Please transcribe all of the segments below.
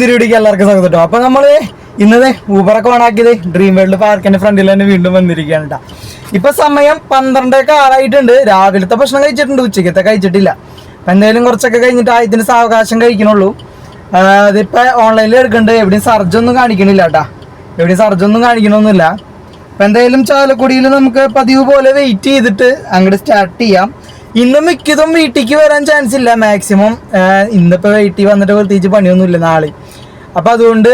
വീഡിയോക്ക് എല്ലാവർക്കും സ്വാഗതം അപ്പൊ നമ്മൾ ഇന്നത്തെ ഊബറൊക്കെ ഓണാക്കിയത് ഡ്രീം വേൾഡ് പാർക്കിന്റെ ഫ്രണ്ടിൽ തന്നെ വീണ്ടും വന്നിരിക്കുകയാണ് കേട്ടോ ഇപ്പൊ സമയം പന്ത്രണ്ടൊക്കെ ആളായിട്ടുണ്ട് രാവിലത്തെ ഭക്ഷണം കഴിച്ചിട്ടുണ്ട് ഉച്ചക്കത്തെ കഴിച്ചിട്ടില്ല. അപ്പൊ എന്തായാലും കുറച്ചൊക്കെ കഴിഞ്ഞിട്ട് ആയതിന് സാവകാശം കഴിക്കണുള്ളൂ. അതിപ്പോ ഓൺലൈനിൽ എടുക്കണ്ട്. എവിടെയും സർജൊന്നും കാണിക്കണില്ല കേട്ടാ എവിടെയും സർജൊന്നും കാണിക്കണമൊന്നുമില്ല അപ്പൊ എന്തായാലും ചാലക്കുടിയിൽ നമുക്ക് പതിവ് പോലെ വെയിറ്റ് ചെയ്തിട്ട് അങ്ങോട്ട് സ്റ്റാർട്ട് ചെയ്യാം. ഇന്ന് മിക്കതും വീട്ടിലേക്ക് വരാൻ ചാൻസ് ഇല്ല മാക്സിമം ഇന്നിപ്പോ വീട്ടിൽ വന്നിട്ട് പ്രത്യേകിച്ച് പണിയൊന്നുമില്ല നാളെ. അപ്പൊ അതുകൊണ്ട്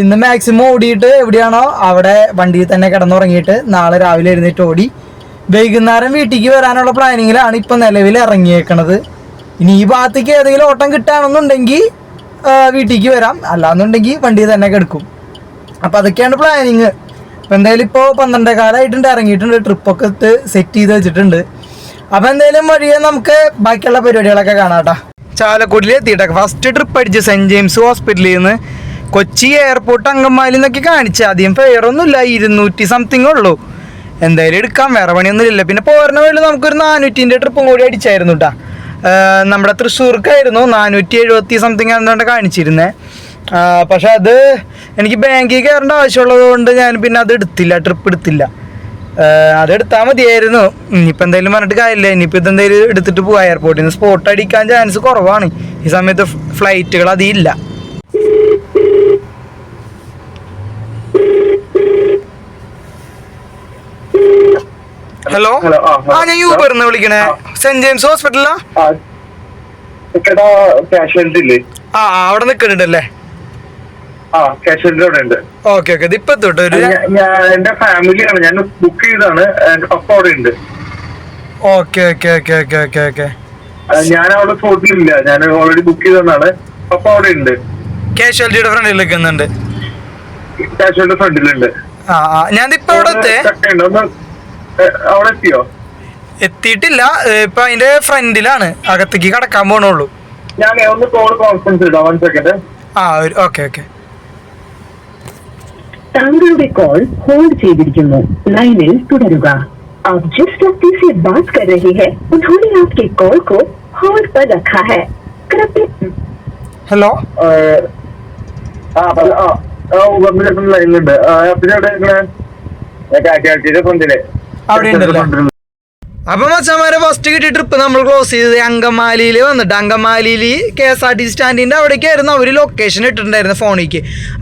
ഇന്ന് മാക്സിമം ഓടിയിട്ട് എവിടെയാണോ അവിടെ വണ്ടിയിൽ തന്നെ കിടന്നുറങ്ങിയിട്ട് നാളെ രാവിലെ എഴുന്നേറ്റ് ഓടി വൈകുന്നേരം വീട്ടിലേക്ക് വരാനുള്ള പ്ലാനിങ്ങിലാണ് ഇപ്പൊ നിലവിൽ ഇറങ്ങിയേക്കണത്. ഇനി ഈ ഭാഗത്തേക്ക് ഏതെങ്കിലും ഓട്ടം കിട്ടുകയാണെന്നുണ്ടെങ്കിൽ വീട്ടിലേക്ക് വരാം. അല്ലാന്നുണ്ടെങ്കിൽ വണ്ടി തന്നെ കിടക്കും. അപ്പൊ അതൊക്കെയാണ് പ്ലാനിങ് അപ്പൊ എന്തായാലും ഇപ്പോൾ പന്ത്രണ്ടേ കാലമായിട്ടുണ്ട് ഇറങ്ങിയിട്ടുണ്ട് ട്രിപ്പൊക്കെ സെറ്റ് ചെയ്ത് വെച്ചിട്ടുണ്ട്. അപ്പൊ എന്തായാലും വഴിയെ നമുക്ക് ബാക്കിയുള്ള പരിപാടികളൊക്കെ കാണാട്ടോ ചാലക്കുടിയിൽ എത്തിയിട്ടൊക്കെ. ഫസ്റ്റ് ട്രിപ്പ് അടിച്ച് സെന്റ് ജെയിംസ് ഹോസ്പിറ്റലിൽ നിന്ന് കൊച്ചി എയർപോർട്ട് അങ്കമാലി എന്നൊക്കെ കാണിച്ച്. ആദ്യം ഫെയറൊന്നുമില്ല ഇരുന്നൂറ്റി സംതിങ് ഉള്ളൂ. എന്തായാലും എടുക്കാം. വേറെ പണിയൊന്നും ഇല്ല. പിന്നെ പോരണ വഴി നമുക്കൊരു നാനൂറ്റിന്റെ ട്രിപ്പും കൂടി അടിച്ചായിരുന്നു കേട്ടാ നമ്മുടെ തൃശ്ശൂർക്കായിരുന്നു. നാനൂറ്റി എഴുപത്തി സംതിങ് ആണെന്നാണ് കാണിച്ചിരുന്നേ. പക്ഷെ അത് എനിക്ക് ബാങ്കിൽ കയറേണ്ട ആവശ്യമുള്ളത് കൊണ്ട് ഞാൻ പിന്നെ അത് എടുത്തില്ല. ട്രിപ്പ് എടുത്തില്ല. ആ, അത് എടുത്താൽ മതിയായിരുന്നു. ഇനിയിപ്പോൾ എന്തായാലും പറഞ്ഞിട്ട് കാര്യമില്ല. ഇനിയിപ്പോൾ ഇതെന്തായാലും എടുത്തിട്ട് പോവാം. എയർപോർട്ടിൽ നിന്ന് സ്പോട്ട് അടിക്കാൻ ചാൻസ് കുറവാണ്. ഈ സമയത്ത് ഫ്ലൈറ്റുകൾ അതില്ല ഹലോ ഹലോ, ആ, ഞാൻ യൂബറിന്ന് വിളിക്കണേ. സെന്റ് ജെയിംസ് ഹോസ്പിറ്റലാ ആ, അവിടെ നിൽക്കുന്നുണ്ടല്ലേ ആ കാഷ്വാലിറ്റി അവിടെ ഉണ്ട് ഓക്കെ ഓക്കെ. ഇപ്പൊ എത്തോട്ടെ ഒരു എന്റെ ഫാമിലിയാണ്. ഞാൻ ബുക്ക് ചെയ്താണ് എന്റെ പപ്പ അവിടെ ഉണ്ട്. Okay okay okay okay okay okay. ഞാൻ അവിടെ സ്പോട്ടിലില്ല ഞാൻ ഓൾറെഡി ബുക്ക് ചെയ്തതാണ്. പപ്പ അവിടെ ഉണ്ട്. കാഷ്വാലിറ്റിയുടെ ഫ്രണ്ടിൽ നിൽക്കുന്നുണ്ട്. കാഷ്വാലിറ്റി ഫ്രണ്ടിലുണ്ട് ആ ഞാൻ ഇപ്പൊ അവിടെ അവിടെ എത്തിയോ? എത്തിയിട്ടില്ല. ഇപ്പൊ അതിന്റെ ഫ്രണ്ടിലാണ് അകത്തേക്ക് കടക്കാൻ പോണുള്ളൂ. ഞാൻ ഒന്ന് കോൾ കോൺഫറൻസ് ഇടാം. വൺ സെക്കൻഡ് ആ ഓക്കെ ഓക്കെ. താങ്കളുടെ കോൾ ഹോൾഡ് ചെയ്തിരിക്കുന്നു ലൈനിൽ തുടരുക आप जिस व्यक्ति से बात कर रहे हैं उन्होंने आपके कॉल को होल्ड पर रखा है कृपया ഹലോ ആ പറ ആ ആ ഊബറിന്റെ ചേട്ടൻ ലൈനിലുണ്ട് ആ, പിന്നെ എവിടെ നിൽക്കണേ കാഷ്വാലിറ്റിയുടെ ഫ്രണ്ടില് അവിടെ ഉണ്ടല്ലേ? അപ്പൊ മച്ചന്മാരെ ഫസ്റ്റ് കിട്ടിയ ട്രിപ്പ് നമ്മൾ ക്ലോസ് ചെയ്തത് അങ്കമാലിയിൽ വന്നിട്ട്. അങ്കമാലിയിൽ കെ എസ് ആർ ടി സ്റ്റാൻഡിന്റെ അവിടേക്കായിരുന്നു അവർ ലൊക്കേഷൻ ഇട്ടിട്ടുണ്ടായിരുന്നു ഫോണിലേക്ക്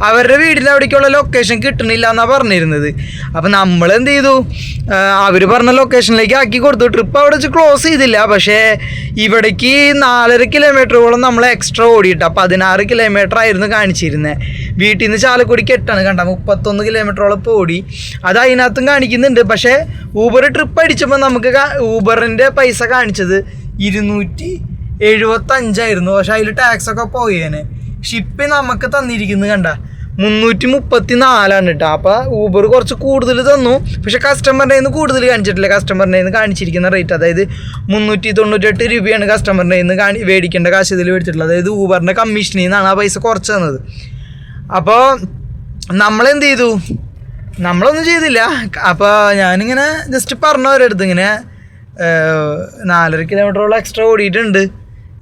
അവരുടെ വീടിന്റെ അവിടേക്കുള്ള ലൊക്കേഷൻ കിട്ടണില്ല എന്നാ പറഞ്ഞിരുന്നത്. അപ്പൊ നമ്മൾ എന്ത് ചെയ്തു? അവർ പറഞ്ഞ ലൊക്കേഷനിലേക്ക് ആക്കി കൊടുത്തു. ട്രിപ്പ് അവിടെ വെച്ച് ക്ലോസ് ചെയ്തില്ല. പക്ഷേ ഇവിടേക്ക് നാലര കിലോമീറ്ററോളം നമ്മൾ എക്സ്ട്രാ ഓടിയിട്ട്. പതിനാറ് കിലോമീറ്റർ ആയിരുന്നു കാണിച്ചിരുന്നത് വീട്ടിൽ നിന്ന് ചാലക്കുടിക്ക് എട്ടാണ് കണ്ട. മുപ്പത്തൊന്ന് കിലോമീറ്ററോളം ഓടി അത് അതിനകത്തും കാണിക്കുന്നുണ്ട്. പക്ഷേ ഊബർ ട്രിപ്പ് അടിച്ചപ്പോൾ നമുക്ക് ഊബറിന്റെ പൈസ കാണിച്ചത് ഇരുന്നൂറ്റി എഴുപത്തഞ്ചായിരുന്നു. പക്ഷെ അതിൽ ടാക്സ് ഒക്കെ പോയേനെ. ഷിപ്പ് നമുക്ക് തന്നിരിക്കുന്നത് കണ്ട മുന്നൂറ്റി മുപ്പത്തി നാലാണ് കേട്ടോ അപ്പോൾ ഊബർ കുറച്ച് കൂടുതൽ തന്നു. പക്ഷെ കസ്റ്റമറിന്റെ നിന്ന് കൂടുതൽ കാണിച്ചിട്ടില്ല. കസ്റ്റമറിന്റെ നിന്ന് കാണിച്ചിരിക്കുന്ന റേറ്റ് അതായത് മുന്നൂറ്റി തൊണ്ണൂറ്റെട്ട് രൂപയാണ് കസ്റ്റമറിന്റെ നിന്ന് കാണി മേടിക്കേണ്ട കാശ് ഇതിൽ മേടിച്ചിട്ടുള്ളത് അതായത് ഊബറിന്റെ കമ്മീഷനിൽ നിന്നാണ് ആ പൈസ കുറച്ച് തന്നത്. അപ്പോൾ നമ്മളെന്ത് ചെയ്തു? നമ്മളൊന്നും ചെയ്തില്ല. അപ്പോൾ ഞാനിങ്ങനെ ജസ്റ്റ് പറഞ്ഞു അവരടുത്ത് ഇങ്ങനെ നാലര കിലോമീറ്ററോളം എക്സ്ട്രാ ഓടിയിട്ടുണ്ട്.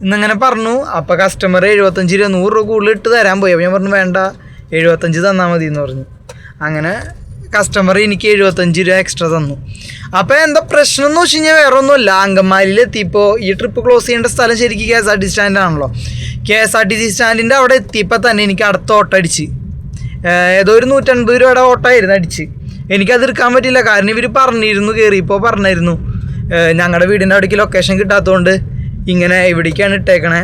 ഇന്നങ്ങനെ പറഞ്ഞു അപ്പോൾ കസ്റ്റമർ എഴുപത്തഞ്ച് രൂപ നൂറ് രൂപ കൂടുതൽ ഇട്ട് തരാൻ പോയി. അപ്പോൾ ഞാൻ പറഞ്ഞു വേണ്ട എഴുപത്തഞ്ച് തന്നാൽ മതി എന്ന് പറഞ്ഞു. അങ്ങനെ കസ്റ്റമർ എനിക്ക് എഴുപത്തഞ്ച് രൂപ എക്സ്ട്രാ തന്നു. അപ്പോൾ എന്താ പ്രശ്നം എന്ന് വെച്ച് കഴിഞ്ഞാൽ വേറെ ഒന്നുമില്ല അങ്കമാലിയിലെത്തിയപ്പോൾ ഈ ട്രിപ്പ് ക്ലോസ് ചെയ്യേണ്ട സ്ഥലം ശരിക്കും K S R T സ്റ്റാൻഡാണല്ലോ K S R T C സ്റ്റാൻഡിന്റെ അവിടെ എത്തിയപ്പോൾ തന്നെ എനിക്ക് അടുത്ത ഓട്ടം അടിച്ച്. ഏതോ ഒരു നൂറ്റൻപത് രൂപയുടെ ഓട്ടമായിരുന്നു അടിച്ച്. എനിക്കത് എടുക്കാൻ പറ്റില്ല കാരണം ഇവർ പറഞ്ഞിരുന്നു കയറിയപ്പോൾ പറഞ്ഞായിരുന്നു ഞങ്ങളുടെ വീടിന്റെ അവിടേക്ക് ലൊക്കേഷൻ കിട്ടാത്തതുകൊണ്ട് ഇങ്ങനെ ഇവിടേക്കാണ് ഇട്ടേക്കണേ?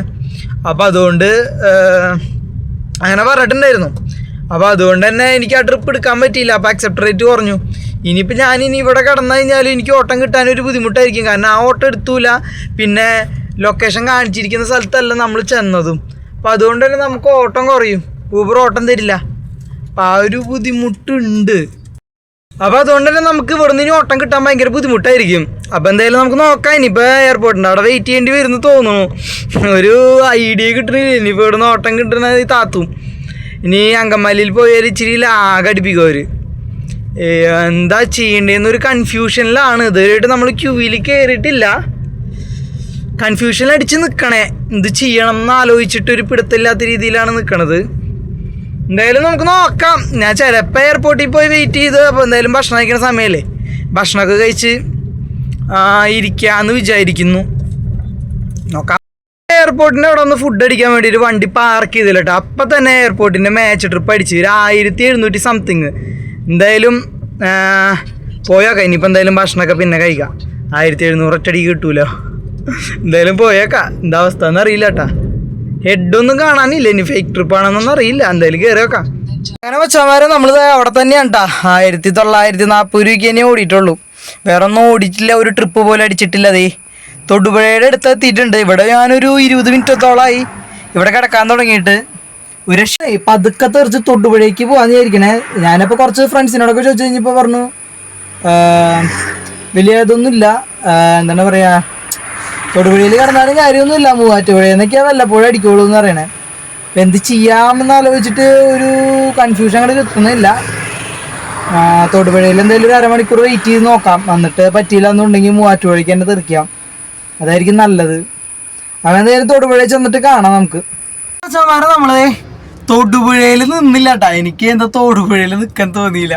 അപ്പോൾ അതുകൊണ്ട് അങ്ങനെ പറഞ്ഞിട്ടുണ്ടായിരുന്നു. അപ്പോൾ അതുകൊണ്ട് തന്നെ എനിക്ക് ആ ട്രിപ്പ് എടുക്കാൻ പറ്റിയില്ല. അപ്പോൾ അക്സെപ്റ്റ് റേറ്റ് കുറഞ്ഞു. ഇനിയിപ്പോൾ ഞാൻ ഇനി ഇവിടെ കടന്നു കഴിഞ്ഞാൽ എനിക്ക് ഓട്ടം കിട്ടാനൊരു ബുദ്ധിമുട്ടായിരിക്കും. കാരണം ആ ഓട്ടം എടുത്തൂല. പിന്നെ ലൊക്കേഷൻ കാണിച്ചിരിക്കുന്ന സ്ഥലത്തല്ല നമ്മൾ ചെന്നതും. അപ്പോൾ അതുകൊണ്ട് തന്നെ നമുക്ക് ഓട്ടം കുറയും. ഊബർ ഓട്ടം തരില്ല. അപ്പോൾ ആ ഒരു ബുദ്ധിമുട്ടുണ്ട്. അപ്പോൾ അതുകൊണ്ട് തന്നെ നമുക്ക് ഇവിടുന്ന് ഇനി ഓട്ടം കിട്ടാൻ ഭയങ്കര ബുദ്ധിമുട്ടായിരിക്കും. അപ്പോൾ എന്തായാലും നമുക്ക് നോക്കാം. ഇനിയിപ്പോൾ എയർപോർട്ടിന്റെ അവിടെ വെയിറ്റ് ചെയ്യേണ്ടി വരുന്നു തോന്നുന്നു. ഒരു ഐഡിയ കിട്ടണില്ല. ഇനിയിപ്പോൾ ഇവിടുന്ന് ഓട്ടം കിട്ടണത് ഈ താത്തും. ഇനി അങ്കമാലിയിൽ പോയാൽ ഇച്ചിരി ലാഗ് അടിപ്പിക്കും എന്താ ചെയ്യേണ്ടതെന്നൊരു കൺഫ്യൂഷനിലാണ് ഇതുവരെയായിട്ട് നമ്മൾ ക്യൂവിൽ കയറിയിട്ടില്ല കൺഫ്യൂഷൻ അടിച്ച് നിൽക്കണേ എന്ത് ചെയ്യണം എന്ന് ആലോചിച്ചിട്ട് ഒരു പിടുത്തമില്ലാത്ത രീതിയിലാണ് നിൽക്കണത് എന്തായാലും നമുക്ക് നോക്കാം. ഞാൻ ചിലപ്പോൾ എയർപോർട്ടിൽ പോയി വെയിറ്റ് ചെയ്ത്. അപ്പോൾ എന്തായാലും ഭക്ഷണം കഴിക്കുന്ന സമയമല്ലേ ഭക്ഷണമൊക്കെ കഴിച്ച് ഇരിക്കാമെന്ന് വിചാരിക്കുന്നു. നോക്കാം. എയർപോർട്ടിന്റെ അവിടെ ഒന്ന് ഫുഡ് അടിക്കാൻ വേണ്ടിയിട്ട് വണ്ടി പാർക്ക് ചെയ്തില്ല കേട്ടോ അപ്പം തന്നെ എയർപോർട്ടിന്റെ മാച്ച് ട്രിപ്പ് അടിച്ച്. ഒരു ആയിരത്തി എഴുന്നൂറ്റി സംതിങ് എന്തായാലും പോയേക്കാം ഇനിയിപ്പോൾ എന്തായാലും ഭക്ഷണമൊക്കെ പിന്നെ കഴിക്കാം. ആയിരത്തി എഴുന്നൂറ് ഒറ്റടി കിട്ടൂലോ? എന്തായാലും പോയേക്കാം. എന്താ അവസ്ഥ എന്നറിയില്ല കേട്ടാ ഹെഡൊന്നും കാണാനില്ല. ഇനി ഫേക്ക് ട്രിപ്പ് ആണെന്നൊന്നും അറിയില്ല. എന്തായാലും കയറി വെക്കാം അങ്ങനെ വെച്ചമാരെ നമ്മൾ അവിടെ തന്നെയാണ് കേട്ടാ ആയിരത്തി തൊള്ളായിരത്തി നാൽപ്പത് രൂപയ്ക്ക് തന്നെ ഓടിയിട്ടുള്ളൂ. വേറെ ഒന്നും ഓടിച്ചില്ല. ഒരു ട്രിപ്പ് പോലെ അടിച്ചിട്ടില്ല അതേ തൊടുപുഴയുടെ അടുത്ത് എത്തിയിട്ടുണ്ട്. ഇവിടെ ഞാനൊരു ഇരുപത് മിനിറ്റത്തോളമായി ഇവിടെ കിടക്കാൻ തുടങ്ങിയിട്ട്. ഒരു പതുക്കെ തെറിച്ച് തൊടുപുഴയ്ക്ക് പോകാന്ന് വിചാരിക്കണേ. ഞാനിപ്പോൾ കുറച്ച് ഫ്രണ്ട്സിനോടൊക്കെ ചോദിച്ചു കഴിഞ്ഞപ്പോൾ പറഞ്ഞു "ആ, വലിയ ഇതൊന്നുമില്ല. എന്താണ് പറയാ തൊടുപുഴയിൽ കിടന്നാലും കാര്യമൊന്നുമില്ല മൂവാറ്റുപുഴ എന്നൊക്കെയാ വല്ലപ്പോഴും അടിക്കുള്ളൂ എന്ന് പറയണേ. അപ്പം എന്ത് ചെയ്യാമെന്ന് ആലോചിച്ചിട്ട് ഒരു കൺഫ്യൂഷൻ അങ്ങോട്ട് കിട്ടുന്നില്ല. തൊടുപുഴയിൽ എന്തെങ്കിലും ഒരു അരമണിക്കൂർ വെയിറ്റ് ചെയ്ത് നോക്കാം. എന്നിട്ട് പറ്റിയില്ല എന്നുണ്ടെങ്കിൽ മൂവാറ്റുപുഴയ്ക്ക് തന്നെ തെറിക്കാം അതായിരിക്കും നല്ലത്. അങ്ങനെ എന്തായാലും തൊടുപുഴയിൽ ചെന്നിട്ട് കാണാം നമുക്ക്. നമ്മൾ തൊടുപുഴയിൽ നിന്നില്ല കേട്ടോ എനിക്ക് എന്താ തൊടുപുഴയിൽ നിൽക്കാൻ തോന്നിയില്ല.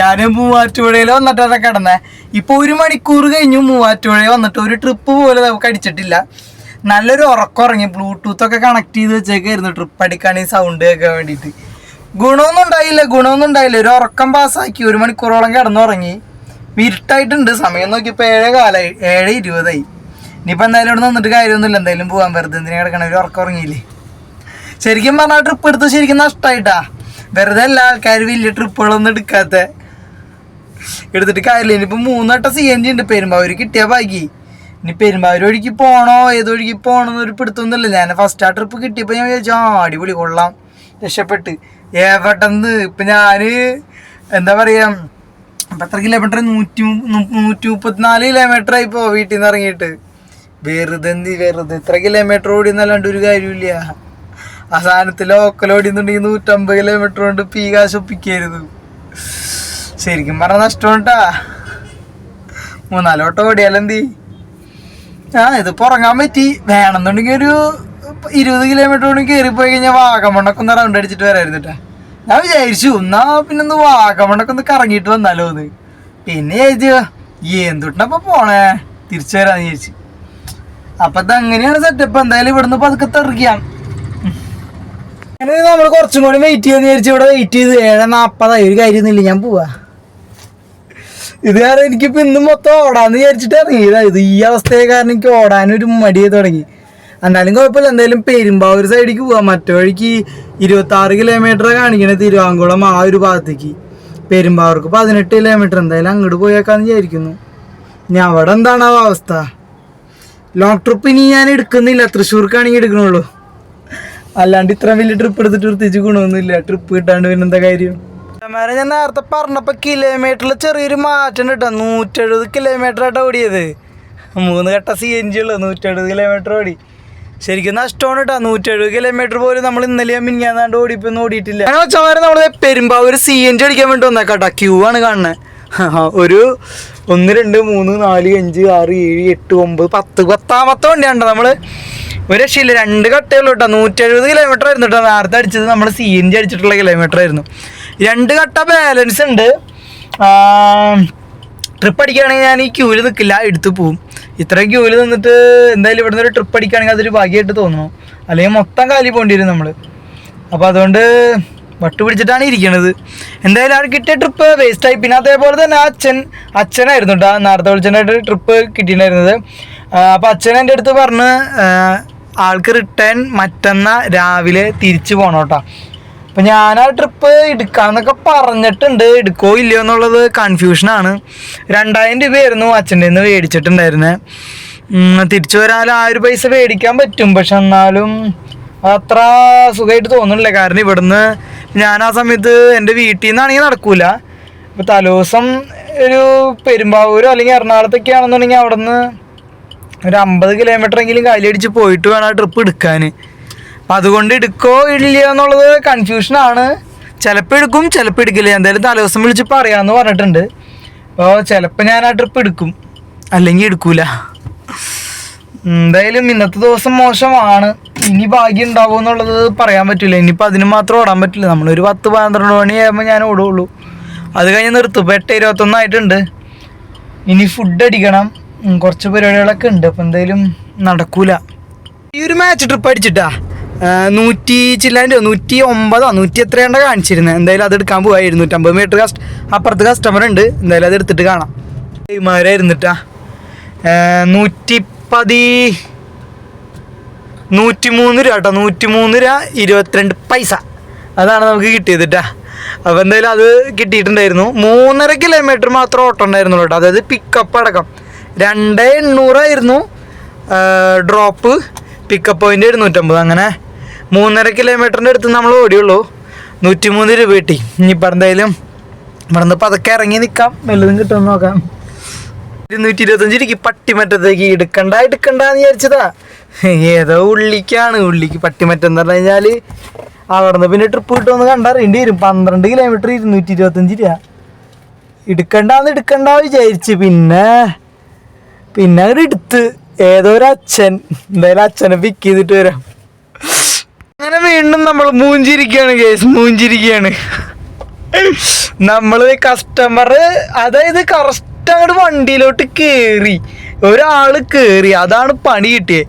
ഞാൻ മൂവാറ്റുപുഴയിൽ വന്നിട്ടാണ് കിടന്നേ. ഇപ്പോൾ ഒരു മണിക്കൂർ കഴിഞ്ഞു മൂവാറ്റുപുഴയിൽ വന്നിട്ട്. ഒരു ട്രിപ്പ് പോലെ നമുക്ക് അടിച്ചിട്ടില്ല. നല്ലൊരു ഉറക്കം ഉറങ്ങി. ബ്ലൂടൂത്ത് ഒക്കെ കണക്ട് ചെയ്ത് വെച്ചേക്കായിരുന്നു ട്രിപ്പ് അടിക്കാൻ ഈ സൗണ്ട് കേൾക്കാൻ വേണ്ടിയിട്ട്. ഗുണമൊന്നും ഉണ്ടായില്ല ഗുണമൊന്നും ഉണ്ടായില്ല. ഒരു ഉറക്കം പാസ്സാക്കി ഒരു മണിക്കൂറോളം കിടന്നുറങ്ങി. ഇരുട്ടായിട്ടുണ്ട്. സമയം നോക്കിയപ്പോൾ ഏഴ് കാലമായി ഏഴ് ഇരുപതായി. ഇനിയിപ്പോൾ എന്തായാലും ഇവിടെ നിന്നിട്ട് കാര്യമൊന്നുമില്ല. എന്തായാലും പോകാൻ വെറുതെ എന്തിനാ കിടക്കണ? ഒരു ഉറക്കം ഉറങ്ങിയില്ലേ? ശരിക്കും പറഞ്ഞാൽ ട്രിപ്പ് എടുത്ത് ശരിക്കും നഷ്ടമായിട്ടാ വെറുതെ എല്ലാ ആൾക്കാരും വലിയ ട്രിപ്പുകളൊന്നും എടുക്കാത്ത. എടുത്തിട്ട് കാര്യമില്ല. ഇനിയിപ്പോൾ മൂന്നട്ട സി എൻ ജി ഉണ്ട് പെരുമ്പാവൂർ കിട്ടിയ ബാക്കി ഇനി പെരുമ്പാവൂർ ഒഴുക്കി പോകണോ ഏത് വഴിക്ക് പോകണോ എന്നൊരു പിടുത്തൊന്നുമില്ല. ഞാൻ ഫസ്റ്റ് ആ ട്രിപ്പ് കിട്ടിയപ്പോൾ ഞാൻ വിചാരിച്ചു ആ അടിപൊളി കൊള്ളാം. രക്ഷപ്പെട്ട്. ഏവട്ടെന്ന്. ഇപ്പം ഞാൻ എന്താ പറയുക അപ്പം എത്ര കിലോമീറ്റർ നൂറ്റി നൂറ്റി മുപ്പത്തിനാല് കിലോമീറ്റർ ആയി ഇപ്പോൾ വീട്ടിൽ നിന്ന് ഇറങ്ങിയിട്ട്. വെറുതെ എന്ത് വെറുതെ ഇത്ര കിലോമീറ്റർ ഓടി എന്നല്ലാണ്ട് ഒരു കാര്യമില്ല ആ ലോക്കൽ ഓടിയെന്നുണ്ടെങ്കിൽ നൂറ്റമ്പത് കിലോമീറ്റർ കൊണ്ട് പീ കാശ് ഒപ്പിക്കായിരുന്നു ശരിക്കും പറഞ്ഞ നഷ്ടമുണ്ടാ മൂന്നാലോട്ടം ഓടിയാലെന്തി ആ ഇത് പുറങ്ങാൻ പറ്റി. വേണമെന്നുണ്ടെങ്കിൽ ഒരു ഇരുപത് കിലോമീറ്റർ കൊണ്ട് കയറിപ്പോയി കഴിഞ്ഞാൽ വാഗമണ്ണൊക്കെ ഒന്ന് റൗണ്ട് അടിച്ചിട്ട് വരായിരുന്നു കേട്ടാ ഞാൻ വിചാരിച്ചു എന്നാ പിന്നെ ഒന്ന് വാഗമണ്ണൊക്കെ ഒന്ന് കറങ്ങിയിട്ട് വന്നാലോ എന്ന് പിന്നെ ചേച്ചി എന്തുട്ടപ്പോ പോണേ? തിരിച്ചു വരാന്ന് ചേച്ചി അപ്പൊ അങ്ങനെയാണ് സെറ്റപ്പ് എന്തായാലും ഇവിടുന്ന് പതുക്കെ തെറിക്കാം. നമ്മൾ കുറച്ചും കൂടി വെയിറ്റ് ചെയ്ത് വിചാരിച്ചു ഇവിടെ വെയിറ്റ് ചെയ്ത് ഏഴ് നാപ്പതായി. ഒരു കാര്യമൊന്നുമില്ല ഞാൻ പോവാ. ഇത് കാരണം എനിക്കിപ്പോൾ ഇന്ന് മൊത്തം ഓടാന്ന് വിചാരിച്ചിട്ട് ഇറങ്ങിയതാ. ഇത് ഈ അവസ്ഥയെ കാരണം എനിക്ക് ഓടാനൊരു മടിയെ തുടങ്ങി. എന്നാലും കുഴപ്പമില്ല. എന്തായാലും പെരുമ്പാവൂർ സൈഡിലേക്ക് പോവാം. മറ്റേ വഴിക്ക് ഇരുപത്തി ആറ് കിലോമീറ്റർ കാണിക്കണേ തിരുവാങ്കുളം ആ ഒരു ഭാഗത്തേക്ക്. പെരുമ്പാവൂർക്ക് പതിനെട്ട് കിലോമീറ്റർ എന്തായാലും അങ്ങോട്ട് പോയേക്കാന്ന് വിചാരിക്കുന്നു. ഇനി അവിടെ എന്താണ് ആ അവസ്ഥ? ലോങ് ട്രിപ്പ് ഇനി ഞാൻ എടുക്കുന്നില്ല. തൃശ്ശൂർക്കാണെങ്കിൽ എടുക്കണുള്ളൂ. അല്ലാണ്ട് ഇത്രയും വലിയ ട്രിപ്പ് എടുത്തിട്ട് തിരിച്ചു ഗുണമൊന്നുമില്ല. ട്രിപ്പ് കിട്ടാണ്ട് പിന്നെ എന്താ കാര്യം? ഞാൻ നേരത്തെ പറഞ്ഞപ്പോൾ കിലോമീറ്ററിൽ ചെറിയൊരു മാറ്റം കേട്ടോ. നൂറ്റെഴുപത് കിലോമീറ്റർ ആയിട്ടാ ഓടിയത്. മൂന്ന് ഘട്ട സി എൻ ജി ഉള്ളു. നൂറ്റെഴുപത് കിലോമീറ്റർ ഓടി. ശരിക്കും നഷ്ടമാണ് കേട്ടോ. നൂറ്റെഴുപത് കിലോമീറ്റർ പോലും നമ്മൾ ഇന്നലെ മിനിഞ്ഞാന്നാണ്ട് ഓടിപ്പോ ഓടിയിട്ടില്ല. അങ്ങനെ വെച്ചാൽ നമ്മൾ പെരുമ്പാവൂർ സി എൻ ജി അടിക്കാൻ വേണ്ടി വന്നേക്കാട്ടോ. ക്യൂ ആണ് കാണുന്നത് ഒരു ഒന്ന് രണ്ട് മൂന്ന് നാല് അഞ്ച് ആറ് ഏഴ് എട്ട് ഒമ്പത് പത്ത് പത്താമത്തെ വണ്ടിയാണ് നമ്മൾ ഒരു രക്ഷയില്ല രണ്ട് കട്ടയുള്ളൂ കേട്ടോ. നൂറ്റെഴുപത് കിലോമീറ്റർ ആയിരുന്നു കേട്ടോ. നേരത്തെ അടിച്ചത് നമ്മൾ സി എൻ ജി അടിച്ചിട്ടുള്ള കിലോമീറ്റർ ആയിരുന്നു. രണ്ട് കട്ട ബാലൻസ് ഉണ്ട്. ട്രിപ്പ് അടിക്കുകയാണെങ്കിൽ ഞാൻ ഈ ക്യൂവിൽ നിൽക്കില്ല എടുത്തു പോവും. ഇത്രയും ക്യൂവിൽ നിന്നിട്ട് എന്തായാലും ഇവിടുന്ന് ഒരു ട്രിപ്പ് അടിക്കുകയാണെങ്കിൽ അതൊരു ഭാഗ്യമായിട്ട് തോന്നുന്നു അല്ലെങ്കിൽ മൊത്തം കാലി പോകേണ്ടി വരും നമ്മൾ അപ്പോൾ അതുകൊണ്ട് വട്ട് പിടിച്ചിട്ടാണ് ഇരിക്കണത്. എന്തായാലും ആൾ കിട്ടിയ ട്രിപ്പ് വേസ്റ്റ് ആയി. പിന്നെ അതേപോലെ തന്നെ അച്ഛൻ അച്ഛനായിരുന്നു കേട്ടോ നേരത്തെ വിളിച്ചിട്ടുണ്ടായിട്ട് ട്രിപ്പ് കിട്ടിയിട്ടുണ്ടായിരുന്നത്. അപ്പോൾ അച്ഛൻ എന്റെ അടുത്ത് പറഞ്ഞ് ആൾക്ക് റിട്ടേൺ മറ്റന്ന രാവിലെ തിരിച്ചു പോകണം കേട്ടോ അപ്പം ഞാൻ ആ ട്രിപ്പ് എടുക്കാമെന്നൊക്കെ പറഞ്ഞിട്ടുണ്ട്. എടുക്കോ ഇല്ലയോ എന്നുള്ളത് കൺഫ്യൂഷനാണ് രണ്ടായിരം രൂപയായിരുന്നു അച്ഛന്റെ നിന്ന് മേടിച്ചിട്ടുണ്ടായിരുന്നത് തിരിച്ചു വരാൻ ആ ഒരു പൈസ മേടിക്കാൻ പറ്റും. പക്ഷെ എന്നാലും അത്ര സുഖമായിട്ട് തോന്നുന്നില്ല. കാരണം ഇവിടുന്ന് ഞാൻ ആ സമയത്ത് എന്റെ വീട്ടിൽ നിന്നാണെങ്കിൽ നടക്കൂല. ഇപ്പോൾ തലേദിവസം ഒരു പെരുമ്പാവൂരോ അല്ലെങ്കിൽ എറണാകുളത്തൊക്കെ ആണെന്നുണ്ടെങ്കിൽ അവിടെ നിന്ന് ഒരു അമ്പത് കിലോമീറ്റർ എങ്കിലും കാലിയടിച്ച് പോയിട്ട് വേണം ആ ട്രിപ്പ് എടുക്കാൻ അപ്പം അതുകൊണ്ട് എടുക്കോ ഇല്ലയോ എന്നുള്ളത് കൺഫ്യൂഷനാണ് ചിലപ്പോൾ എടുക്കും ചിലപ്പോൾ എടുക്കില്ല. എന്തായാലും തലേദിവസം വിളിച്ച് പറയാമെന്ന് പറഞ്ഞിട്ടുണ്ട്. അപ്പോൾ ചിലപ്പോൾ ഞാൻ ആ ട്രിപ്പ് എടുക്കും. അല്ലെങ്കിൽ എടുക്കൂല. എന്തായാലും ഇന്നത്തെ ദിവസം മോശമാണ്. ഇനി ഭാഗ്യം ഉണ്ടാവും എന്നുള്ളത് പറയാൻ പറ്റില്ല. ഇനിയിപ്പോൾ അതിന് മാത്രം ഓടാൻ പറ്റില്ല. നമ്മളൊരു പത്ത് പന്ത്രണ്ട് മണിയാകുമ്പോൾ ഞാൻ ഓടുള്ളൂ. അത് കഴിഞ്ഞ് നിർത്തും. ഇപ്പോൾ എട്ട് ഇരുപത്തൊന്നായിട്ടുണ്ട് ഇനി ഫുഡ് അടിക്കണം. കുറച്ച് പരിപാടികളൊക്കെ ഉണ്ട്. അപ്പം എന്തായാലും നടക്കൂല. ഈ ഒരു മാച്ച് ട്രിപ്പ് അടിച്ചിട്ടാ നൂറ്റി ചില്ലാന്റെ നൂറ്റി ഒമ്പതോ നൂറ്റി എത്രയാണ്ട കാണിച്ചിരുന്നത് എന്തായാലും അത് എടുക്കാൻ പോവാ. ഇരുന്നൂറ്റമ്പത് മീറ്റർ കസ്റ്റ് അപ്പുറത്ത് കസ്റ്റമർ ഉണ്ട്. എന്തായാലും അത് എടുത്തിട്ട് കാണാം. ഇമാരായിരുന്നിട്ടാ നൂറ്റി പതി. നൂറ്റി മൂന്ന് രൂപ കേട്ടോ നൂറ്റി മൂന്ന് രൂപ ഇരുപത്തിരണ്ട് പൈസ. അതാണ് നമുക്ക് കിട്ടിയത് കേട്ടോ അപ്പോൾ എന്തായാലും അത് കിട്ടിയിട്ടുണ്ടായിരുന്നു. മൂന്നര കിലോമീറ്റർ മാത്രം ഓട്ടം ഉണ്ടായിരുന്നുള്ളൂ കേട്ടോ അതായത് പിക്കപ്പ് അടക്കം. രണ്ട് എണ്ണൂറായിരുന്നു ഡ്രോപ്പ് പിക്കപ്പ് പോയിന്റ് എഴുന്നൂറ്റമ്പത്. അങ്ങനെ മൂന്നര കിലോമീറ്ററിന്റെ അടുത്ത് നമ്മൾ ഓടിയുള്ളൂ. നൂറ്റി മൂന്ന് രൂപ കിട്ടി. ഇനിയിപ്പോൾ എന്തായാലും ഇവിടെ നിന്ന് പതുക്കെ ഇറങ്ങി നിൽക്കാം. വല്ലതും കിട്ടുമെന്ന് നോക്കാം. ഇരുന്നൂറ്റി ഇരുപത്തഞ്ച് രൂപയ്ക്ക് പട്ടിമറ്റത്തേക്ക് എടുക്കണ്ട എടുക്കണ്ടെന്ന് വിചാരിച്ചതാ. ഏതോ ഉള്ളിക്കാണ് ഉള്ളിക്ക് പട്ടിമറ്റം എന്ന് പറഞ്ഞു കഴിഞ്ഞാൽ അവിടെ നിന്ന് പിന്നെ ട്രിപ്പ് കിട്ടുമെന്ന് കണ്ടറിയേണ്ടി വരും. പന്ത്രണ്ട് കിലോമീറ്റർ ഇരുന്നൂറ്റി ഇരുപത്തഞ്ച് രൂപ. എടുക്കണ്ടാന്ന് എടുക്കണ്ട വിചാരിച്ച് പിന്നെ പിന്നെ അവർ എടുത്ത്. ഏതോ ഒരു അച്ഛൻ എന്തായാലും അച്ഛനെ പിക്ക് ചെയ്തിട്ട് വരാം. അങ്ങനെ വീണ്ടും നമ്മൾ മൂഞ്ചിരിക്കുകയാണ് കേസ് മൂഞ്ചിരിക്കുകയാണ്. നമ്മൾ കസ്റ്റമർ അതായത് കറക്റ്റ് അങ്ങോട്ട് വണ്ടിയിലോട്ട് കേറി. ഒരാൾ കേറി. അതാണ് പണി കിട്ടിയത്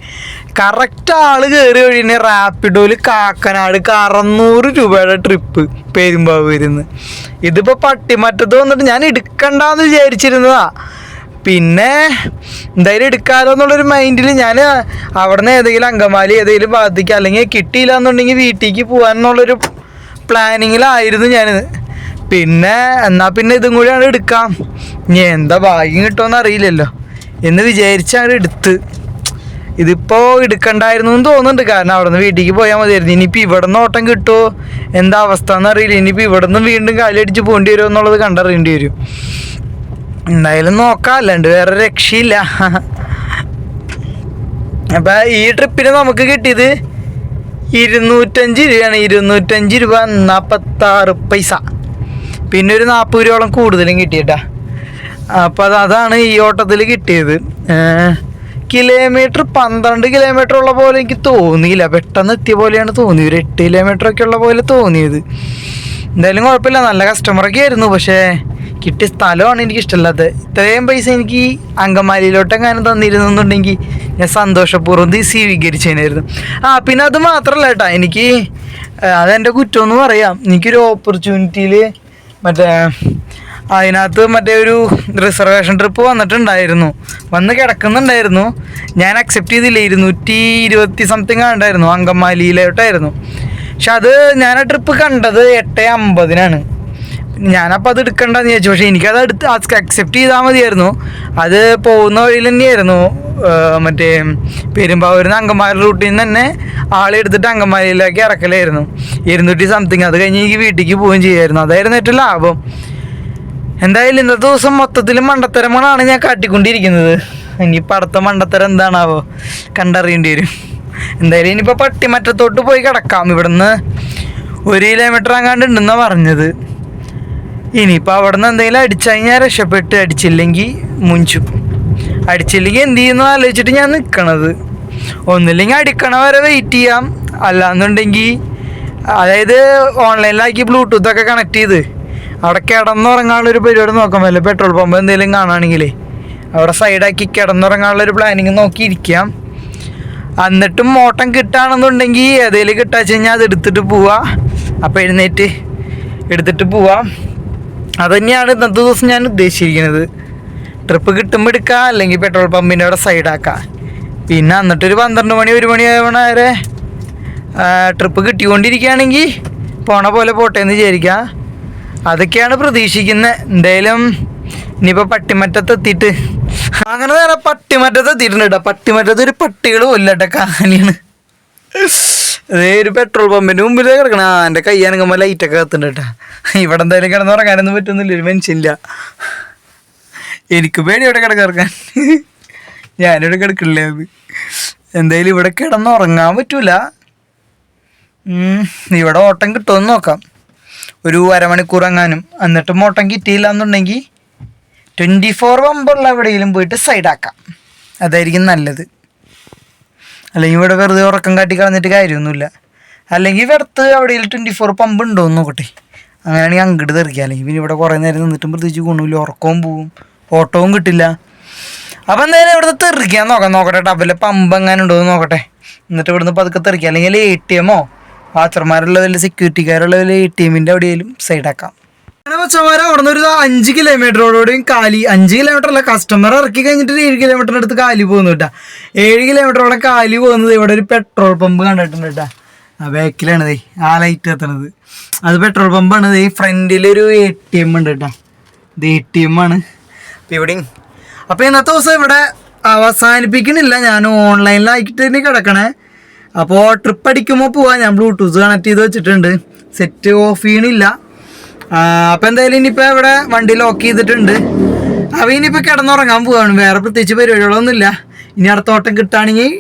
കറക്റ്റ് ആൾ കേറി കഴിഞ്ഞാൽ റാപ്പിഡോയിൽ കാക്കനാട് അറുന്നൂറ് രൂപയുടെ ട്രിപ്പ് പെരുമ്പാവൂരിന്ന്. ഇതിപ്പോ പട്ടിമറ്റത്ത് വന്നിട്ട് ഞാൻ എടുക്കണ്ടെന്ന് വിചാരിച്ചിരുന്നതാ. പിന്നെ എന്തായാലും എടുക്കാലോ എന്നുള്ളൊരു മൈൻഡിൽ ഞാൻ അവിടെ നിന്ന് ഏതെങ്കിലും അങ്കമാലി ഏതെങ്കിലും ഭാഗത്തേക്ക് അല്ലെങ്കിൽ കിട്ടിയില്ല എന്നുണ്ടെങ്കിൽ വീട്ടിലേക്ക് പോകാൻ എന്നുള്ളൊരു പ്ലാനിങ്ങിലായിരുന്നു ഞാൻ പിന്നെ എന്നാ പിന്നെ ഇതും കൂടിയാണ് എടുക്കാം. ഇനി എന്താ ഭാഗ്യം കിട്ടുമെന്ന് അറിയില്ലല്ലോ. എന്ന് വിചാരിച്ചാണ് എടുത്ത്. ഇതിപ്പോ എടുക്കണ്ടായിരുന്നു എന്ന് തോന്നുന്നുണ്ട്. കാരണം അവിടെ നിന്ന് വീട്ടിലേക്ക് പോയാൽ മതിയായിരുന്നു. ഇനിയിപ്പോൾ ഇവിടെ നിന്ന് ഓട്ടം കിട്ടുമോ എന്താ അവസ്ഥ എന്നറിയില്ല ഇനിയിപ്പോൾ ഇവിടെ നിന്ന് വീണ്ടും കാലടിച്ച് പോകേണ്ടി വരുമോ എന്നുള്ളത് കണ്ടറിയേണ്ടി വരും. എന്തായാലും നോക്കാം. അല്ലാണ്ട് വേറെ രക്ഷയില്ല. അപ്പം ഈ ട്രിപ്പിന് നമുക്ക് കിട്ടിയത് ഇരുന്നൂറ്റഞ്ച് രൂപയാണ്. ഇരുന്നൂറ്റഞ്ച് രൂപ നാൽപ്പത്താറ് പൈസ. പിന്നെ ഒരു നാൽപ്പത് രൂപയോളം കൂടുതലും കിട്ടിയിട്ടാ. അപ്പോൾ അത് അതാണ് ഈ ഓട്ടത്തിൽ കിട്ടിയത്. കിലോമീറ്റർ പന്ത്രണ്ട് കിലോമീറ്റർ ഉള്ള പോലെ എനിക്ക് തോന്നിയില്ല. പെട്ടെന്ന് എത്തിയ പോലെയാണ് തോന്നിയത്. ഒരു എട്ട് കിലോമീറ്റർ ഒക്കെ ഉള്ള പോലെ തോന്നിയത്. എന്തായാലും കുഴപ്പമില്ല. നല്ല കസ്റ്റമറൊക്കെ ആയിരുന്നു. പക്ഷേ കിട്ടിയ സ്ഥലമാണ് എനിക്ക് ഇഷ്ടമല്ലാത്തത് ഇത്രയും പൈസ എനിക്ക് അങ്കമാലിയിലോട്ട് എങ്ങാനും തന്നിരുന്നുണ്ടെങ്കിൽ ഞാൻ സന്തോഷപൂർവം ഇത് സ്വീകരിച്ചതിനായിരുന്നു ആ പിന്നെ അത് മാത്രമല്ല കേട്ടോ. എനിക്ക് അതെന്റെ കുറ്റമെന്ന് പറയാം. എനിക്കൊരു ഓപ്പർച്യൂണിറ്റിയിൽ മറ്റേ അതിനകത്ത് മറ്റേ ഒരു റിസർവേഷൻ ട്രിപ്പ് വന്നിട്ടുണ്ടായിരുന്നു. വന്ന് കിടക്കുന്നുണ്ടായിരുന്നു. ഞാൻ അക്സെപ്റ്റ് ചെയ്തില്ല. ഇരുന്നൂറ്റി ഇരുപത്തി സംതിങ് ഉണ്ടായിരുന്നു. അങ്കമാലിയിലോട്ടായിരുന്നു. പക്ഷെ അത് ഞാൻ ആ ട്രിപ്പ് കണ്ടത് എട്ട് അമ്പതിനാണ്. ഞാനപ്പോൾ അത് എടുക്കണ്ടെന്ന് ചോദിച്ചു പക്ഷേ എനിക്കത് എടുത്ത് അക്സെപ്റ്റ് ചെയ്താൽ മതിയായിരുന്നു. അത് പോകുന്ന വഴിയിൽ തന്നെയായിരുന്നു. മറ്റേ പെരുമ്പാവൂരിൽ നിന്ന് അങ്കമാലി റൂട്ടിൽ നിന്ന് തന്നെ ആളെ എടുത്തിട്ട് അങ്കമാലിയിലേക്ക് ഇറക്കലായിരുന്നു. ഇരുന്നൂറ്റി സംതിങ് അത് കഴിഞ്ഞ് എനിക്ക് വീട്ടിലേക്ക് പോവുകയും ചെയ്യായിരുന്നു. അതായിരുന്നു ഏറ്റവും ലാഭം. എന്തായാലും ഇന്നത്തെ ദിവസം മൊത്തത്തിൽ മണ്ടത്തരമാണ് ഞാൻ കാട്ടിക്കൊണ്ടിരിക്കുന്നത്. ഇനിയിപ്പോൾ അടുത്ത മണ്ടത്തരം എന്താണാവോ കണ്ടറിയേണ്ടി വരും. എന്തായാലും ഇനിയിപ്പോൾ പട്ടിമറ്റത്തോട്ട് പോയി കിടക്കാം. ഇവിടുന്ന് ഒരു കിലോമീറ്റർ അങ്ങാണ്ട് ഉണ്ടെന്നാണ് പറഞ്ഞത്. ഇനിയിപ്പോൾ അവിടെ നിന്ന് എന്തെങ്കിലും അടിച്ചു കഴിഞ്ഞാൽ രക്ഷപ്പെട്ട് അടിച്ചില്ലെങ്കിൽ മുഞ്ചു. അടിച്ചില്ലെങ്കിൽ എന്ത് ചെയ്യുന്നു? ആലോചിച്ചിട്ട് ഞാൻ നിൽക്കണത് ഒന്നില്ലെങ്കിൽ അടിക്കണ വരെ വെയിറ്റ് ചെയ്യാം. അല്ലാന്നുണ്ടെങ്കിൽ അതായത് ഓൺലൈനിലാക്കി ബ്ലൂടൂത്ത് ഒക്കെ കണക്ട് ചെയ്ത്. അവിടെ കിടന്നുറങ്ങാനുള്ളൊരു പരിപാടി നോക്കാൻ പറ്റില്ല. പെട്രോൾ പമ്പ് എന്തെങ്കിലും കാണുകയാണെങ്കിലേ അവിടെ സൈഡാക്കി കിടന്നുറങ്ങാനുള്ളൊരു പ്ലാനിങ് നോക്കിയിരിക്കാം. എന്നിട്ടും ഓട്ടം കിട്ടുകയാണെന്നുണ്ടെങ്കിൽ ഏതെങ്കിലും കിട്ടാച്ച് കഴിഞ്ഞാൽ അത് എടുത്തിട്ട് പോവാ. അപ്പം എഴുന്നേറ്റ് എടുത്തിട്ട് പോവാം. അതുതന്നെയാണ് ഇന്നത്തെ ദിവസം ഞാൻ ഉദ്ദേശിച്ചിരിക്കുന്നത്. ട്രിപ്പ് കിട്ടുമ്പോൾ എടുക്കുക അല്ലെങ്കിൽ പെട്രോൾ പമ്പിന്റെ അവിടെ സൈഡാക്കാം പിന്നെ എന്നിട്ടൊരു പന്ത്രണ്ട് മണി ഒരു മണി ആവണ വരെ ട്രിപ്പ് കിട്ടിക്കൊണ്ടിരിക്കുകയാണെങ്കിൽ പോണ പോലെ പോട്ടെ എന്ന് വിചാരിക്കുക അതൊക്കെയാണ് പ്രതീക്ഷിക്കുന്നത് എന്തായാലും ഇനിയിപ്പോൾ പട്ടിമറ്റത്ത് എത്തിയിട്ട് അങ്ങനെ നേരെ പട്ടിമറ്റത്ത് എത്തിയിട്ടുണ്ട് കേട്ടോ പട്ടിമറ്റത്ത് ഒരു പട്ടികൾ കൊല്ലട്ടെ കാണിയാണ് അതേ ഒരു പെട്രോൾ പമ്പിന്റെ മുമ്പിൽ കിടക്കണം. ആ എന്റെ കയ്യാനങ്ങുമ്പോൾ ലൈറ്റൊക്കെ കത്തുന്നുണ്ട് കേട്ടോ ഇവിടെ എന്തായാലും കിടന്നുറങ്ങാനൊന്നും പറ്റുന്നില്ല. ഒരു മനുഷ്യനില്ല. എനിക്ക് പേടി ഇവിടെ കിടക്കിറക്കാൻ ഞാനിവിടെ കിടക്കില്ല അത്? എന്തായാലും ഇവിടെ കിടന്നുറങ്ങാൻ പറ്റൂല. ഇവിടെ ഓട്ടം കിട്ടുമെന്ന് നോക്കാം. ഒരു അരമണിക്കൂർ എങ്ങാനും. എന്നിട്ടും ഓട്ടം കിട്ടിയില്ല എന്നുണ്ടെങ്കിൽ ട്വന്റി ഫോർ വമ്പുള്ള എവിടെയെങ്കിലും പോയിട്ട് സൈഡാക്കാം അതായിരിക്കും നല്ലത്. അല്ലെങ്കിൽ ഇവിടെ വെറുതെ ഉറക്കം കാട്ടി കളഞ്ഞിട്ട് കാര്യമൊന്നുമില്ല. അല്ലെങ്കിൽ വെറുത്ത് അവിടെ ട്വന്റി ഫോർ പമ്പ് ഉണ്ടോ എന്ന് നോക്കട്ടെ. അങ്ങനെയാണെങ്കിൽ അങ്ങോട്ട് തെറിക്കുക അല്ലെങ്കിൽ പിന്നെ ഇവിടെ കുറേ നേരം നിന്നിട്ടും പ്രത്യേകിച്ച് ഗുണമില്ല. ഉറക്കവും പോവും. ഓട്ടവും കിട്ടില്ല. അപ്പം എന്തായാലും ഇവിടുത്തെ തെറിക്കാൻ നോക്കാം. നോക്കട്ടെ ടബിലെ പമ്പ് എങ്ങനെ ഉണ്ടോ എന്ന് നോക്കട്ടെ. എന്നിട്ട് ഇവിടുന്ന് പതുക്കെ തെറിക്കുക അല്ലെങ്കിൽ എ ടി എമ്മോ വാച്ചർമാരുള്ള വലിയ സെക്യൂരിറ്റിക്കാരുള്ള വലിയ എ ടി എമ്മിന്റെ എവിടെയെങ്കിലും സൈഡാക്കാം വെച്ചവരെ അവിടെ നിന്ന് ഒരു അഞ്ച് കിലോമീറ്ററോടുകൂടിയും കാലി അഞ്ച് കിലോമീറ്റർ അല്ല കസ്റ്റമർ ഇറക്കി കഴിഞ്ഞിട്ട് ഏഴ് കിലോമീറ്ററിന്റെ അടുത്ത് കാലി പോകുന്നു കേട്ടാ. ഏഴ് കിലോമീറ്ററോടെ കാലി പോകുന്നത് ഇവിടെ ഒരു പെട്രോൾ പമ്പ് കണ്ടിട്ടുണ്ട് കേട്ടാ. ആ ബാക്കിലാണ് ദേ ആ ലൈറ്റ് എത്തണത് അത് പെട്രോൾ പമ്പാണ് ദേ ഫ്രണ്ടിലൊരു എ ടി എം ഉണ്ട് കേട്ടാ. ഇത് എ ടി എം ആണ്. ഇവിടെയും. അപ്പോൾ ഇന്നത്തെ ദിവസം ഇവിടെ അവസാനിപ്പിക്കണില്ല ഞാൻ ഓൺലൈനിലായിട്ട് തന്നെ കിടക്കണേ. അപ്പോൾ ട്രിപ്പ് അടിക്കുമ്പോൾ പോവാം. ഞാൻ ബ്ലൂടൂത്ത് കണക്ട് ചെയ്ത് വെച്ചിട്ടുണ്ട്. സെറ്റ് ഓഫ് ചെയ്യണില്ല. അപ്പോൾ എന്തായാലും ഇനിയിപ്പോൾ ഇവിടെ വണ്ടി ലോക്ക് ചെയ്തിട്ടുണ്ട്. അപ്പോൾ ഇനിയിപ്പോൾ കിടന്നുറങ്ങാൻ പോവാണ്. വേറെ പ്രത്യേകിച്ച് പരിപാടികളൊന്നുമില്ല. ഇനി അടുത്ത ഓട്ടം കിട്ടുകയാണെങ്കിൽ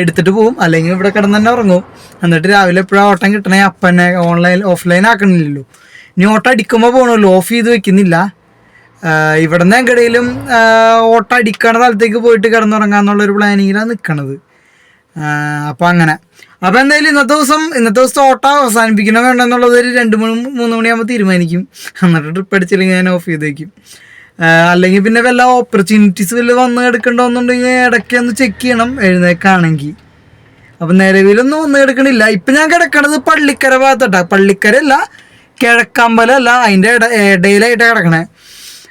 എടുത്തിട്ട് പോവും. അല്ലെങ്കിൽ ഇവിടെ കിടന്ന് തന്നെ ഉറങ്ങും. എന്നിട്ട് രാവിലെ എപ്പോഴാണ് ഓട്ടം കിട്ടണേ? അപ്പം തന്നെ ഓൺലൈൻ ഓഫ്ലൈൻ ആക്കണില്ലല്ലോ. ഇനി ഓട്ടം അടിക്കുമ്പോൾ പോകണമല്ലോ ഓഫ് ചെയ്ത് വെക്കുന്നില്ല. ഇവിടുന്ന് എങ്ങടെയും ഓട്ടം അടിക്കണ സ്ഥലത്തേക്ക് പോയിട്ട് കിടന്നുറങ്ങാന്നുള്ളൊരു പ്ലാനിങ്ങിലാണ് നിൽക്കണത് അപ്പം അങ്ങനെ. അപ്പം എന്തായാലും ഇന്നത്തെ ദിവസം ഇന്നത്തെ ദിവസത്തെ ഓട്ടം അവസാനിപ്പിക്കണോ വേണ്ടെന്നുള്ളത് ഒരു രണ്ട് മണി മൂന്ന് മണിയാകുമ്പോൾ തീരുമാനിക്കും. എന്നിട്ട് ട്രിപ്പ് അടിച്ചില്ലെങ്കിൽ ഞാൻ ഓഫ് ചെയ്തേക്കും. അല്ലെങ്കിൽ പിന്നെ വല്ല ഓപ്പർച്യൂണിറ്റീസ് വല്ല വന്ന് എടുക്കണ്ടോന്നുണ്ടെങ്കിൽ ഇടയ്ക്ക് ഒന്ന് ചെക്ക് ചെയ്യണം എഴുന്നേക്കാണെങ്കിൽ അപ്പം നിലവിലൊന്നും വന്ന് കിടക്കണില്ല. ഇപ്പം ഞാൻ കിടക്കണത് പള്ളിക്കര ഭാഗത്തോട്ടാ. പള്ളിക്കരല്ല കിഴക്കമ്പലമല്ല അതിന്റെ ഇട ഇടയിലായിട്ടാണ് കിടക്കണേ.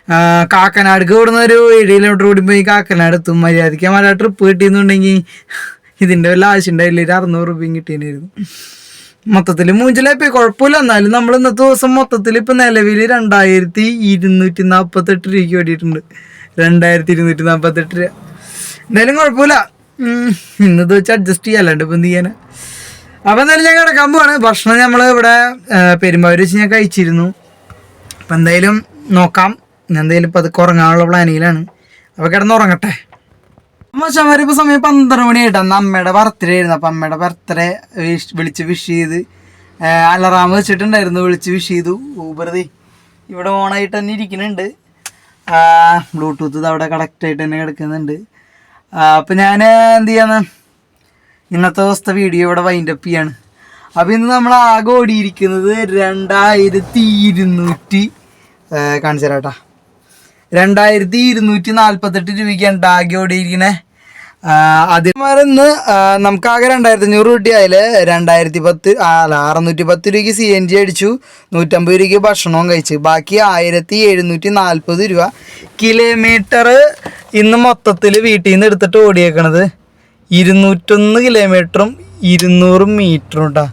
ആ, കാക്കനാടുക്ക് ഇവിടുന്ന് ഒരു ഏഴ് കിലോമീറ്റർ കൂടി പോയി കാക്കനാട് എത്തും. മര്യാദയ്ക്ക് മല ട്രിപ്പ് കിട്ടിയെന്നുണ്ടെങ്കിൽ ഇതിന്റെ വല്ല ആവശ്യം ഉണ്ടായില്ല. ഒരു അറുന്നൂറ് രൂപയും കിട്ടിയിരുന്നു മൊത്തത്തിൽ മൂഞ്ചിലായിപ്പോയി. കുഴപ്പമില്ല. എന്നാലും നമ്മൾ ഇന്നത്തെ ദിവസം മൊത്തത്തിൽ ഇപ്പം നിലവിൽ രണ്ടായിരത്തി ഇരുന്നൂറ്റി നാൽപ്പത്തെട്ട് രൂപയ്ക്ക് വേണ്ടിയിട്ടുണ്ട് രണ്ടായിരത്തി ഇരുന്നൂറ്റി നാൽപ്പത്തെട്ട് രൂപ. എന്തായാലും കുഴപ്പമില്ല. ഇന്നത് വെച്ച് അഡ്ജസ്റ്റ് ചെയ്യാം. ഇപ്പം എന്ത് ചെയ്യാനാ? അപ്പം എന്തായാലും ഞാൻ കിടക്കാൻ പോവാണ്. ഭക്ഷണം നമ്മൾ ഇവിടെ പെരുമ്പാവൂർ വെച്ച് ഞാൻ കഴിച്ചിരുന്നു. അപ്പം എന്തായാലും നോക്കാം. ഞാൻ എന്തെങ്കിലും ഇപ്പം അതൊക്കെ ഉറങ്ങാനുള്ള പ്ലാനിങ്ങിലാണ്. അപ്പോൾ കിടന്നുറങ്ങട്ടെ. മച്ചാമാർ ഇപ്പോൾ സമയം പന്ത്രണ്ട് മണിയായിട്ട് അന്ന് അമ്മയുടെ ബർത്ത്ഡേ ആയിരുന്നു. അപ്പം അമ്മയുടെ ബർത്ത്ഡേ വിളിച്ച് വിഷ് ചെയ്ത് അലറാം വെച്ചിട്ടുണ്ടായിരുന്നു. വിളിച്ച് വിഷ് ചെയ്തു. ഊബർതി ഇവിടെ ഓണായിട്ട് തന്നെ ഇരിക്കുന്നുണ്ട്. ബ്ലൂടൂത്ത് അവിടെ കണക്റ്റ് ആയിട്ട് തന്നെ കിടക്കുന്നുണ്ട്. അപ്പം ഞാൻ എന്ത് ചെയ്യാന്ന്? ഇന്നത്തെ ദിവസത്തെ വീഡിയോ ഇവിടെ വൈൻഡപ്പ് ചെയ്യാണ്. അപ്പം ഇന്ന് നമ്മൾ ആകെ ഓടിയിരിക്കുന്നത് രണ്ടായിരത്തി ഇരുന്നൂറ്റി കാണിച്ചു തരാം രണ്ടായിരത്തി ഇരുന്നൂറ്റി നാൽപ്പത്തെട്ട് രൂപയ്ക്കാണ് ആകെ ഓടിയിരിക്കണേ നമുക്ക് ആകെ രണ്ടായിരത്തി അഞ്ഞൂറ് കിട്ടിയാൽ രണ്ടായിരത്തി പത്ത് അല്ല അറുന്നൂറ്റി പത്ത് രൂപയ്ക്ക് സി എൻ ജി അടിച്ചു. നൂറ്റമ്പത് രൂപയ്ക്ക് ഭക്ഷണവും കഴിച്ചു. ബാക്കി ആയിരത്തി എഴുന്നൂറ്റി നാൽപ്പത് രൂപ കിലോമീറ്റർ ഇന്ന് മൊത്തത്തിൽ വീട്ടിൽ നിന്ന് എടുത്തിട്ട് ഓടിയേക്കണത്. ഇരുന്നൂറ്റൊന്ന് കിലോമീറ്ററും ഇരുന്നൂറ് മീറ്ററും കേട്ടോ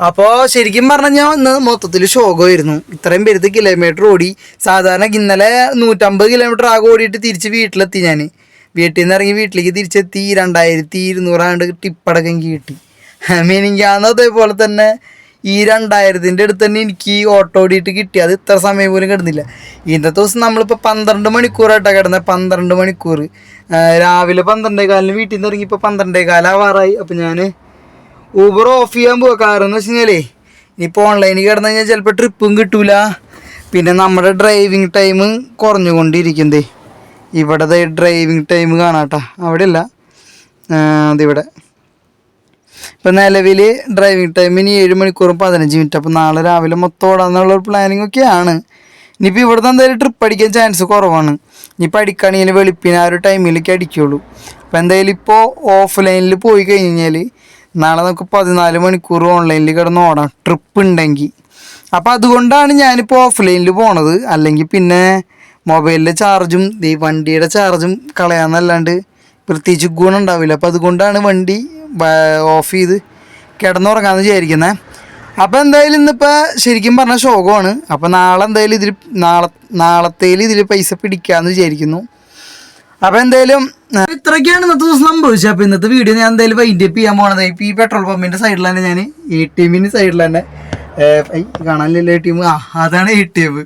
അപ്പോൾ ശരിക്കും പറഞ്ഞു കഴിഞ്ഞാൽ ഇന്ന് മൊത്തത്തിൽ ശോകമായിരുന്നു ഇത്രയും പേരുത്ത് കിലോമീറ്റർ ഓടി. സാധാരണ ഇന്നലെ നൂറ്റമ്പത് കിലോമീറ്റർ ആകെ ഓടിയിട്ട് തിരിച്ച് വീട്ടിലെത്തി ഞാൻ വീട്ടിൽ നിന്ന് ഇറങ്ങി വീട്ടിലേക്ക് തിരിച്ചെത്തി. രണ്ടായിരത്തി ഇരുന്നൂറാണ്ട് ടിപ്പടക്കം കിട്ടി. കിട്ടി മീനിങ്ങാന്ന് അതേപോലെ തന്നെ ഈ രണ്ടായിരത്തിന്റെ അടുത്ത് തന്നെ എനിക്ക് ഈ ഓട്ടോ ഓടിയിട്ട് കിട്ടി. അത് ഇത്ര സമയം പോലും കിടന്നില്ല. ഇന്നത്തെ ദിവസം നമ്മളിപ്പോൾ പന്ത്രണ്ട് മണിക്കൂറായിട്ടാണ് കിടന്നത് പന്ത്രണ്ട് മണിക്കൂർ. രാവിലെ പന്ത്രണ്ടേ കാലിന് വീട്ടിൽ നിന്ന് ഇറങ്ങി ഇപ്പോൾ പന്ത്രണ്ടേ കാലാവാറായി അപ്പോൾ ഞാൻ ഊബർ ഓഫ് ചെയ്യാൻ പോവാ. കാരണം എന്ന് വെച്ച് കഴിഞ്ഞാലേ ഇനിയിപ്പോൾ ഓൺലൈനിൽ കിടന്നു കഴിഞ്ഞാൽ ചിലപ്പോൾ ട്രിപ്പും കിട്ടൂല. പിന്നെ നമ്മുടെ ഡ്രൈവിംഗ് ടൈം കുറഞ്ഞുകൊണ്ടിരിക്കുന്നതേ ഇവിടെ ഡ്രൈവിംഗ് ടൈം കാണാട്ടാ. അവിടെ അല്ല അതിവിടെ. ഇപ്പം നിലവിൽ ഡ്രൈവിംഗ് ടൈം ഇനി ഏഴ് മണിക്കൂറും പതിനഞ്ച് മിനിറ്റ് അപ്പോൾ നാളെ രാവിലെ മൊത്തം ഓടാന്നുള്ള ഒരു പ്ലാനിങ് ഒക്കെയാണ്. ഇനിയിപ്പോൾ ഇവിടുന്ന് എന്തായാലും ട്രിപ്പ് അടിക്കാൻ ചാൻസ് കുറവാണ്. ഇനിയിപ്പോൾ അടിക്കുകയാണെങ്കിൽ വെളുപ്പിന് ആ ഒരു ടൈമിലേക്ക് അടിക്കുകയുള്ളൂ അപ്പോൾ എന്തായാലും ഇപ്പോൾ ഓഫ്ലൈനിൽ പോയി കഴിഞ്ഞാൽ നാളെ നമുക്ക് പതിനാല് മണിക്കൂർ ഓൺലൈനിൽ കിടന്ന് ഓടാം. ട്രിപ്പ് ഉണ്ടെങ്കിൽ അപ്പോൾ അതുകൊണ്ടാണ് ഞാനിപ്പോൾ ഓഫ്ലൈനിൽ പോണത്. അല്ലെങ്കിൽ പിന്നെ മൊബൈലിലെ ചാർജും ഈ വണ്ടിയുടെ ചാർജും കളയാന്നല്ലാണ്ട് പ്രത്യേകിച്ച് ഗുണം ഉണ്ടാവില്ല. അപ്പോൾ അതുകൊണ്ടാണ് വണ്ടി ഓഫ് ചെയ്ത് കിടന്നുറങ്ങാമെന്ന് വിചാരിക്കുന്നത് അപ്പോൾ എന്തായാലും ഇന്നിപ്പോൾ ശരിക്കും പറഞ്ഞാൽ ശോകമാണ്. അപ്പോൾ നാളെ എന്തായാലും ഇതിൽ നാളെ നാളത്തേൽ ഇതിൽ പൈസ പിടിക്കാമെന്ന് വിചാരിക്കുന്നു. അപ്പോൾ എന്തായാലും ഇത്രയൊക്കെയാണ് ഇന്നത്തെ ദിവസം സംഭവിച്ചത്. അപ്പൊ ഇന്നത്തെ വീഡിയോ ഞാൻ എന്തായാലും വൈൻഡ് അപ്പ് ചെയ്യാൻ പോണത്. ഇപ്പൊ ഈ പെട്രോൾ പമ്പിന്റെ സൈഡിൽ തന്നെ ഞാൻ എ ടി എമ്മിന്റെ സൈഡിൽ തന്നെ കാണാനില്ല എ ടി ആ അതാണ് എ ടി എം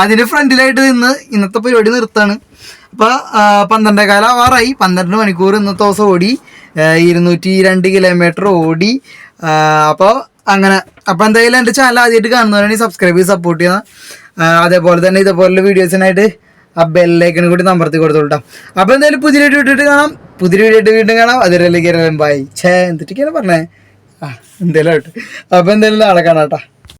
അതിന്റെ ഫ്രണ്ടിലായിട്ട് നിന്ന് ഇന്നത്തെ പരിപാടി നിർത്താണ്. അപ്പൊ പന്ത്രണ്ടേ കാലം ആവാറായി. പന്ത്രണ്ട് മണിക്കൂർ ഇന്നത്തെ ദിവസം ഓടി. ഇരുന്നൂറ്റി രണ്ട് കിലോമീറ്റർ ഓടി. അപ്പോൾ അങ്ങനെ അപ്പോൾ എന്തായാലും എന്റെ ചാനൽ ആദ്യമായിട്ട് കാണുന്നവരാണെങ്കിൽ സബ്സ്ക്രൈബ് ചെയ്ത് സപ്പോർട്ട് ചെയ്യുക. അതേപോലെ തന്നെ ഇതേപോലുള്ള വീഡിയോസിനായിട്ട് ആ ബെല്ലൈക്കനും കൂടി നമ്പർത്തി കൊടുത്തോട്ടോ അപ്പൊ അപ്പോൾ എന്തായാലും പുതിയ വീഡിയോ ഇട്ടിട്ട് കാണാം. പുതിയ വീഡിയോ ഇട്ട് വീണ്ടും കാണാം. അതിലേക്ക് ബൈ ഛേ എന്തിട്ടൊക്കെയാണ് പറഞ്ഞേ. ആ എന്തായാലും ആയിട്ട് അപ്പോൾ എന്തായാലും നാളെ കാണാം